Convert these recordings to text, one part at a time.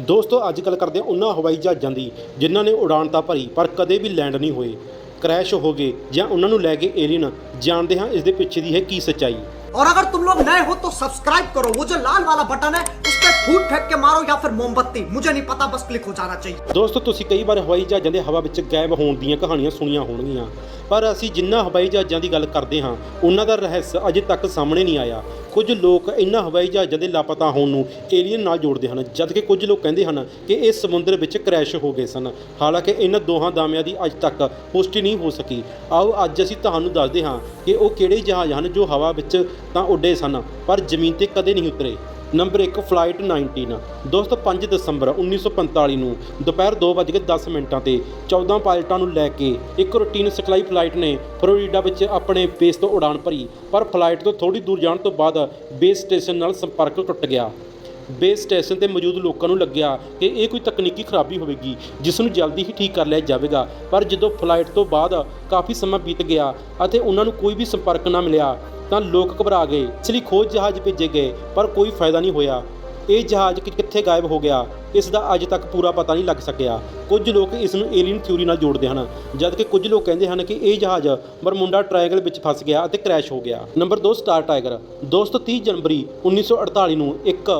ਦੋਸਤੋ ਅੱਜ ਕੱਲ ਕਰਦੇ ਹਾਂ ਉਹਨਾਂ ਹਵਾਈ ਜਹਾਜ਼ਾਂ ਦੀ ਜਿਨ੍ਹਾਂ ਨੇ ਉਡਾਨ ਤਾਂ ਭਰੀ ਪਰ ਕਦੇ ਵੀ ਲੈਂਡ ਨਹੀਂ ਹੋਏ ਕ੍ਰੈਸ਼ ਹੋ ਗਏ ਜਾਂ ਉਹਨਾਂ ਨੂੰ ਲੈ ਕੇ ਏਲੀਅਨ ਜਾਣਦੇ ਹਾਂ ਇਸ ਦੇ ਪਿੱਛੇ ਦੀ ਹੈ ਕੀ ਸੱਚਾਈ और अगर तुम लोग नए हो तो सब्सक्राइब करो वो जो लाल वाला बटन है उस पर फूट फेंक के मारो या फिर मोमबत्ती मुझे नहीं पता बस क्लिक हो जाना चाहिए ਦੋਸਤੋ ਤੁਸੀਂ ਕਈ ਵਾਰ ਹਵਾਈ ਜਹਾਜ਼ਾਂ ਦੇ ਹਵਾ ਵਿੱਚ ਗਾਇਬ ਹੋਣ ਦੀਆਂ ਕਹਾਣੀਆਂ ਸੁਣੀਆਂ ਹੋਣਗੀਆਂ ਪਰ ਅਸੀਂ ਜਿਨ੍ਹਾਂ ਹਵਾਈ ਜਹਾਜ਼ਾਂ ਦੀ ਗੱਲ ਕਰਦੇ ਹਾਂ ਉਹਨਾਂ ਦਾ ਰਹੱਸ ਅਜੇ ਤੱਕ ਸਾਹਮਣੇ ਨਹੀਂ ਆਇਆ ਕੁਝ ਲੋਕ ਇਹਨਾਂ ਹਵਾਈ ਜਹਾਜ਼ਾਂ ਦੇ ਲਾਪਤਾ ਹੋਣ ਨੂੰ ਏਲੀਅਨ ਨਾਲ ਜੋੜਦੇ ਹਨ ਜਦਕਿ ਕੁਝ ਲੋਕ ਕਹਿੰਦੇ ਹਨ ਕਿ ਇਹ ਸਮੁੰਦਰ ਵਿੱਚ ਕ੍ਰੈਸ਼ ਹੋ ਗਏ ਸਨ ਹਾਲਾਂਕਿ ਇਹਨਾਂ ਦੋਹਾਂ ਦਾਅਵਿਆਂ ਦੀ ਅੱਜ ਤੱਕ ਪੁਸ਼ਟੀ ਨਹੀਂ ਹੋ ਸਕੀ ਆਓ ਅੱਜ ਅਸੀਂ ਤੁਹਾਨੂੰ ਦੱਸਦੇ ਹਾਂ ਕਿ ਉਹ ਕਿਹੜੇ ਜਹਾਜ਼ ਹਨ ਜੋ ਹਵਾ ਵਿੱਚ ਤਾਂ ਉੱਡੇ ਸਨ ਪਰ ਜ਼ਮੀਨ ਤੇ ਕਦੇ ਨਹੀਂ ਉਤਰੇ ਨੰਬਰ 1 ਫਲਾਈਟ 19 ਦੋਸਤੋ 5 ਦਸੰਬਰ 1945 ਨੂੰ ਦੁਪਹਿਰ 2:10 ਮਿੰਟਾਂ ਤੇ 14 ਪਾਇਲਟਾਂ ਨੂੰ ਲੈ ਕੇ ਇੱਕ ਰੂਟੀਨ ਸਿਖਲਾਈ ਫਲਾਈਟ ਨੇ ਫਲੋਰੀਡਾ ਵਿੱਚ ਆਪਣੇ ਬੇਸ ਤੋਂ ਉਡਾਨ ਭਰੀ, ਪਰ ਫਲਾਈਟ ਤੋਂ ਥੋੜੀ ਦੂਰ ਜਾਣ ਤੋਂ ਬਾਅਦ ਬੇਸ ਸਟੇਸ਼ਨ ਨਾਲ ਸੰਪਰਕ ਟੁੱਟ ਗਿਆ। ਬੇਸ ਸਟੇਸ਼ਨ ਤੇ ਮੌਜੂਦ ਲੋਕਾਂ ਨੂੰ ਲੱਗਿਆ ਕਿ ਇਹ ਕੋਈ ਤਕਨੀਕੀ ਖਰਾਬੀ ਹੋਵੇਗੀ, ਜਿਸ ਨੂੰ ਜਲਦੀ ਹੀ ਠੀਕ ਕਰ ਲਿਆ ਜਾਵੇਗਾ। ਪਰ ਜਦੋਂ ਫਲਾਈਟ ਤੋਂ ਬਾਅਦ ਕਾਫੀ ਸਮਾਂ ਬੀਤ ਗਿਆ ਅਤੇ ਉਹਨਾਂ ਨੂੰ ਕੋਈ ਵੀ ਸੰਪਰਕ ਨਾ ਮਿਲਿਆ ਤਾਂ ਲੋਕ ਘਬਰਾ ਗਏ। ਇਸ ਲਈ ਖੋਜ ਜਹਾਜ਼ ਭੇਜੇ ਗਏ, ਪਰ ਕੋਈ ਫਾਇਦਾ ਨਹੀਂ ਹੋਇਆ। ਇਹ ਜਹਾਜ਼ ਕਿੱਥੇ ਗਾਇਬ ਹੋ ਗਿਆ, ਇਸ ਦਾ ਅੱਜ ਤੱਕ ਪੂਰਾ ਪਤਾ ਨਹੀਂ ਲੱਗ ਸਕਿਆ। ਕੁਝ ਲੋਕ ਇਸ ਨੂੰ ਏਲੀਅਨ ਥਿਊਰੀ ਨਾਲ ਜੋੜਦੇ ਹਨ, ਜਦਕਿ ਕੁਝ ਲੋਕ ਕਹਿੰਦੇ ਹਨ ਕਿ ਇਹ ਜਹਾਜ਼ ਬਰਮੁੰਡਾ ਟ੍ਰਾਇੰਗਲ ਵਿੱਚ ਫਸ ਗਿਆ ਅਤੇ ਕ੍ਰੈਸ਼ ਹੋ ਗਿਆ। Number 2 star tiger. ਦੋਸਤੋ 30 ਜਨਵਰੀ 1948 ਨੂੰ ਇੱਕ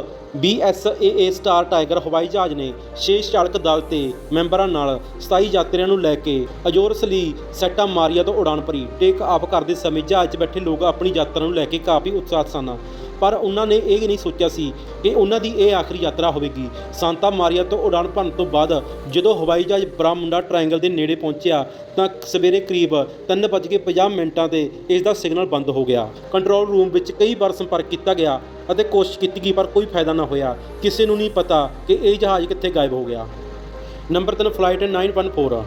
BSAA ਸਟਾਰ ਟਾਈਗਰ ਹਵਾਈ ਜਹਾਜ਼ ਨੇ ਸ਼ੇਸ਼ ਚਾਲਕ ਦਲ ਤੇ ਮੈਂਬਰਾਂ ਨਾਲ 27 ਯਾਤਰੀਆਂ ਨੂੰ ਲੈ ਕੇ ਅਜੋਰਸ ਲਈ ਸੈਟਾ ਮਾਰੀਆ ਤੋਂ ਉਡਾਨ ਭਰੀ, ਟੇਕ ਆਫ ਕਰਦੇ ਸਮੇਂ ਜਹਾਜ਼ 'ਚ ਬੈਠੇ ਲੋਕ ਆਪਣੀ ਯਾਤਰਾ ਨੂੰ ਲੈ ਕੇ ਕਾਫੀ ਉਤਸ਼ਾਹਤ ਸਨ। ਪਰ ਉਹਨਾਂ ਨੇ ਇਹ ਨਹੀਂ ਸੋਚਿਆ ਸੀ ਕਿ ਉਹਨਾਂ ਦੀ ਇਹ ਆਖਰੀ ਯਾਤਰਾ ਹੋਵੇਗੀ। ਸਾਂਤਾ ਮਾਰੀਆ ਤੋਂ ਉਡਾਨ ਭਰਨ ਤੋਂ ਬਾਅਦ ਜਦੋਂ ਹਵਾਈ ਜਹਾਜ਼ ਬਰਾਮੁੰਡਾ ਟ੍ਰਾਇੰਗਲ ਦੇ ਨੇੜੇ ਪਹੁੰਚਿਆ ਤਾਂ ਸਵੇਰੇ ਕਰੀਬ 3:50 ਮਿੰਟਾਂ ਤੇ ਇਸ ਦਾ ਸਿਗਨਲ ਬੰਦ ਹੋ ਗਿਆ। ਕੰਟਰੋਲ ਰੂਮ ਵਿੱਚ ਕਈ ਵਾਰ ਸੰਪਰਕ ਕੀਤਾ ਗਿਆ ਅਤੇ ਕੋਸ਼ਿਸ਼ ਕੀਤੀ ਗਈ ਪਰ ਕੋਈ ਫਾਇਦਾ ਨਾ ਹੋਇਆ। ਕਿਸੇ ਨੂੰ ਨਹੀਂ ਪਤਾ ਕਿ ਇਹ ਜਹਾਜ਼ ਕਿੱਥੇ ਗਾਇਬ ਹੋ ਗਿਆ। ਨੰਬਰ 3 ਫਲਾਈਟ 914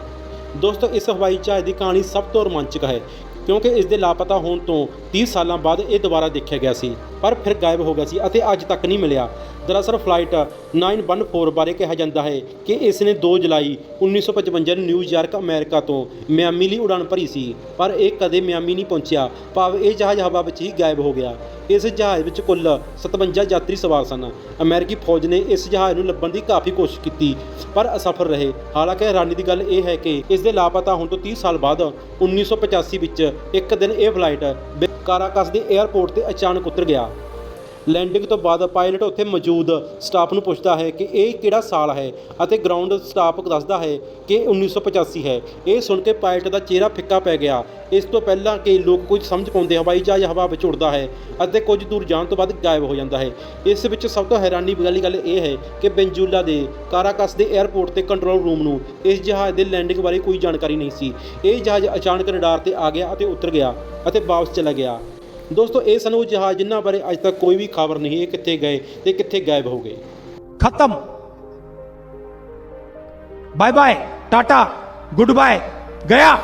ਦੋਸਤੋ, ਇਸ ਹਵਾਈ ਜਹਾਜ਼ ਦੀ ਕਹਾਣੀ ਸਭ ਤੋਂ ਰੋਮਾਂਚਕ ਹੈ ਕਿਉਂਕਿ ਇਸ ਦੇ ਲਾਪਤਾ ਹੋਣ ਤੋਂ 30 ਸਾਲਾਂ ਬਾਅਦ ਇਹ ਦੁਬਾਰਾ ਦੇਖਿਆ ਗਿਆ ਸੀ, ਪਰ ਫਿਰ ਗਾਇਬ ਹੋ ਗਿਆ ਸੀ ਅਤੇ ਅੱਜ ਤੱਕ ਨਹੀਂ ਮਿਲਿਆ। ਦਰਅਸਲ ਫਲਾਈਟ 914 ਬਾਰੇ ਕਿਹਾ ਜਾਂਦਾ ਹੈ ਕਿ ਇਸ ਨੇ 2 ਜੁਲਾਈ 1955 ਨੂੰ ਨਿਊਯਾਰਕ ਅਮਰੀਕਾ ਤੋਂ ਮਿਆਮੀ ਲਈ ਉਡਾਨ ਭਰੀ ਸੀ, ਪਰ ਇਹ ਕਦੇ ਮਿਆਮੀ ਨਹੀਂ ਪਹੁੰਚਿਆ। ਭਾਵ ਇਹ ਜਹਾਜ਼ ਹਵਾ ਵਿੱਚ ਹੀ ਗਾਇਬ ਹੋ ਗਿਆ। ਇਸ ਜਹਾਜ਼ ਵਿੱਚ ਕੁੱਲ 57 ਯਾਤਰੀ ਸਵਾਰ ਸਨ। ਅਮਰੀਕੀ ਫੌਜ ਨੇ ਇਸ ਜਹਾਜ਼ ਨੂੰ ਲੱਭਣ ਦੀ ਕਾਫੀ ਕੋਸ਼ਿਸ਼ ਕੀਤੀ, ਪਰ ਅਸਫਲ ਰਹੇ। ਹਾਲਾਂਕਿ ਹੈਰਾਨੀ ਦੀ ਗੱਲ ਇਹ ਹੈ ਕਿ ਇਸ ਦੇ ਲਾਪਤਾ ਹੋਣ ਤੋਂ 30 ਸਾਲ ਬਾਅਦ 1985 ਵਿੱਚ ਇੱਕ ਦਿਨ ਇਹ ਫਲਾਈਟ ਕਾਰਾਕਸ ਦੇ 에ਅਰਪੋਰਟ ਤੇ ਅਚਾਨਕ ਉਤਰ ਗਿਆ। ਲੈਂਡਿੰਗ ਤੋਂ ਬਾਅਦ ਪਾਇਲਟ ਉੱਥੇ ਮੌਜੂਦ ਸਟਾਫ ਨੂੰ ਪੁੱਛਦਾ ਹੈ ਕਿ ਇਹ ਕਿਹੜਾ ਸਾਲ ਹੈ ਅਤੇ ਗਰਾਊਂਡ ਸਟਾਫ ਦੱਸਦਾ ਹੈ ਕਿ 1985 ਹੈ। ਇਹ ਸੁਣ ਕੇ ਪਾਇਲਟ ਦਾ ਚਿਹਰਾ ਫਿੱਕਾ ਪੈ ਗਿਆ। ਇਸ ਤੋਂ ਪਹਿਲਾਂ ਕਿ ਲੋਕ ਕੁਝ ਸਮਝ ਪਾਉਂਦੇ ਹਵਾਈ ਜਹਾਜ਼ ਹਵਾ ਵਿੱਚ ਉੜਦਾ ਹੈ ਅਤੇ ਕੁਝ ਦੂਰ ਜਾਣ ਤੋਂ ਬਾਅਦ ਗਾਇਬ ਹੋ ਜਾਂਦਾ ਹੈ। ਇਸ ਵਿੱਚ ਸਭ ਤੋਂ ਹੈਰਾਨੀ ਵਾਲੀ ਗੱਲ ਇਹ ਹੈ ਕਿ ਬੈਂਜੂਲਾ ਦੇ ਕਾਰਾਕਸ ਦੇ 에ਅਰਪੋਰਟ ਤੇ ਕੰਟਰੋਲ ਰੂਮ ਨੂੰ ਇਸ ਜਹਾਜ਼ ਦੇ ਲੈਂਡਿੰਗ ਬਾਰੇ ਕੋਈ ਜਾਣਕਾਰੀ ਨਹੀਂ ਸੀ। ਇਹ ਜਹਾਜ਼ ਅਚਾਨਕ ਰਡਾਰ ਤੇ ਆ ਗਿਆ ਅਤੇ ਉਤਰ ਗਿਆ ਅਤੇ ਵਾਪਸ ਚਲਾ ਗਿਆ। ਦੋਸਤੋ, ਇਹ ਸਾਨੂੰ ਉਹ ਜਹਾਜ਼ ਜਿਨ੍ਹਾਂ ਬਾਰੇ ਅੱਜ ਤੱਕ ਕੋਈ ਵੀ ਖਬਰ ਨਹੀਂ ਇਹ ਕਿੱਥੇ ਗਏ ਤੇ ਕਿੱਥੇ ਗਾਇਬ ਹੋ ਗਏ। ਖਤਮ। Bye bye tata good bye ਗਿਆ